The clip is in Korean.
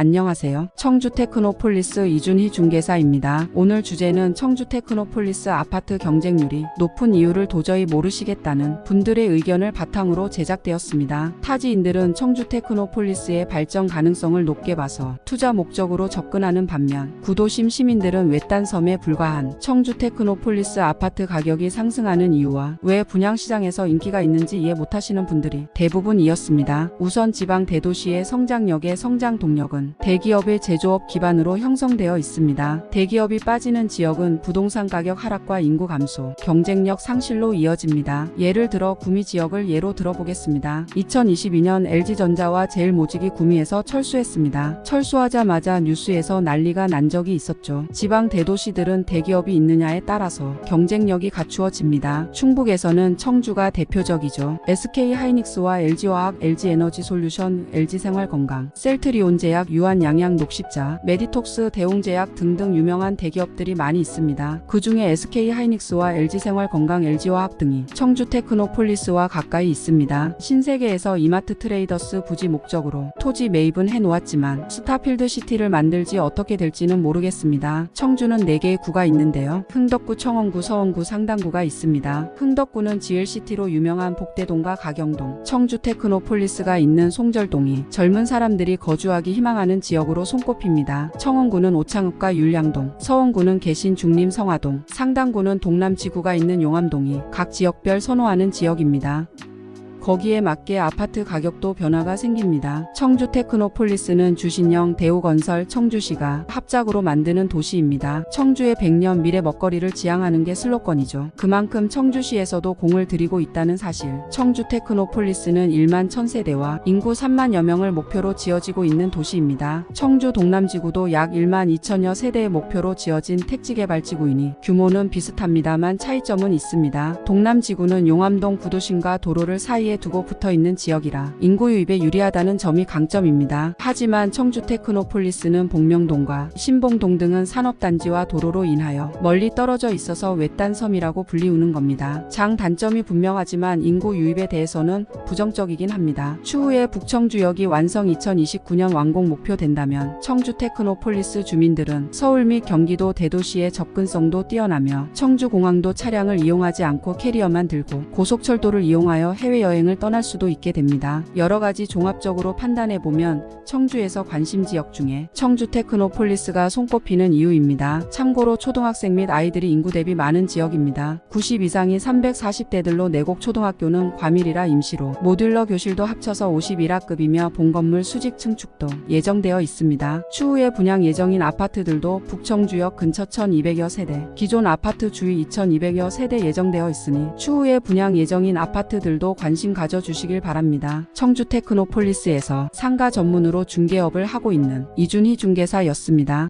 안녕하세요. 청주 테크노폴리스 이준희 중개사입니다. 오늘 주제는 청주 테크노폴리스 아파트 경쟁률이 높은 이유를 도저히 모르시겠다는 분들의 의견을 바탕으로 제작되었습니다. 타지인들은 청주 테크노폴리스의 발전 가능성을 높게 봐서 투자 목적으로 접근하는 반면 구도심 시민들은 외딴 섬에 불과한 청주 테크노폴리스 아파트 가격이 상승하는 이유와 왜 분양시장에서 인기가 있는지 이해 못하시는 분들이 대부분이었습니다. 우선 지방 대도시의 성장력의 성장 동력은 대기업의 제조업 기반으로 형성되어 있습니다. 대기업이 빠지는 지역은 부동산 가격 하락과 인구 감소, 경쟁력 상실로 이어집니다. 예를 들어 구미 지역을 예로 들어보겠습니다. 2022년 LG전자와 제일모직이 구미에서 철수했습니다. 철수하자마자 뉴스에서 난리가 난 적이 있었죠. 지방 대도시들은 대기업이 있느냐에 따라서 경쟁력이 갖추어집니다. 충북에서는 청주가 대표적이죠. SK 하이닉스와 LG화학, LG에너지 솔루션, LG생활건강, 셀트리온제약, 유한양양 녹십자, 메디톡스, 대웅제약 등등 유명한 대기업들이 많이 있습니다. 그 중에 SK 하이닉스와 LG생활건강, LG화학 등이 청주 테크노폴리스와 가까이 있습니다. 신세계에서 이마트 트레이더스 부지 목적으로 토지 매입은 해놓았지만 스타필드 시티를 만들지 어떻게 될지는 모르겠습니다. 청주는 4개의 구가 있는데요. 흥덕구, 청원구, 서원구, 상당구가 있습니다. 흥덕구는 지을시티로 유명한 복대동과 가경동, 청주 테크노폴리스가 있는 송절동이 젊은 사람들이 거주하기 희망하는 지역으로 손꼽힙니다. 청원구는 오창읍과 율량동, 서원구는 개신 중림 성화동, 상당구는 동남지구가 있는 용암동이 각 지역별 선호하는 지역입니다. 거기에 맞게 아파트 가격도 변화가 생깁니다. 청주 테크노폴리스는 주신영 대우건설 청주시가 합작으로 만드는 도시입니다. 청주의 100년 미래 먹거리를 지향하는 게 슬로건이죠. 그만큼 청주시에서도 공을 들이고 있다는 사실. 청주 테크노폴리스는 1만 1000세대와 인구 3만여 명을 목표로 지어지고 있는 도시입니다. 청주 동남지구도 약 1만 2천여 세대의 목표로 지어진 택지개발지구이니 규모는 비슷합니다만 차이점은 있습니다. 동남지구는 용암동 구도심과 도로를 사이에 두고 붙어 있는 지역이라 인구 유입에 유리하다는 점이 강점입니다. 하지만 청주 테크노폴리스는 복명동과 신봉동 등은 산업단지와 도로로 인하여 멀리 떨어져 있어서 외딴 섬이라고 불리우는 겁니다. 장 단점이 분명하지만 인구 유입에 대해서는 부정적이긴 합니다. 추후에 북청주역이 완성 2029년 완공 목표된다면 청주 테크노폴리스 주민들은 서울 및 경기도 대도시의 접근성도 뛰어나며 청주공항도 차량을 이용하지 않고 캐리어만 들고 고속철도를 이용하여 해외여행을 떠날 수도 있게 됩니다. 여러 가지 종합적으로 판단해 보면 청주에서 관심 지역 중에 청주 테크노폴리스가 손꼽히는 이유입니다. 참고로 초등학생 및 아이들이 인구 대비 많은 지역입니다. 90 이상이 340대들로 내곡 초등학교는 과밀이라 임시로 모듈러 교실도 합쳐서 51학급이며 본건물 수직 증축도 예정되어 있습니다. 추후에 분양 예정인 아파트들도 북청주역 근처 1200여 세대, 기존 아파트 주위 2200여 세대 예정되어 있으니 추후에 분양 예정인 아파트들도 관심 가져주시길 바랍니다. 청주 테크노폴리스에서 상가 전문으로 중개업을 하고 있는 이준희 중개사였습니다.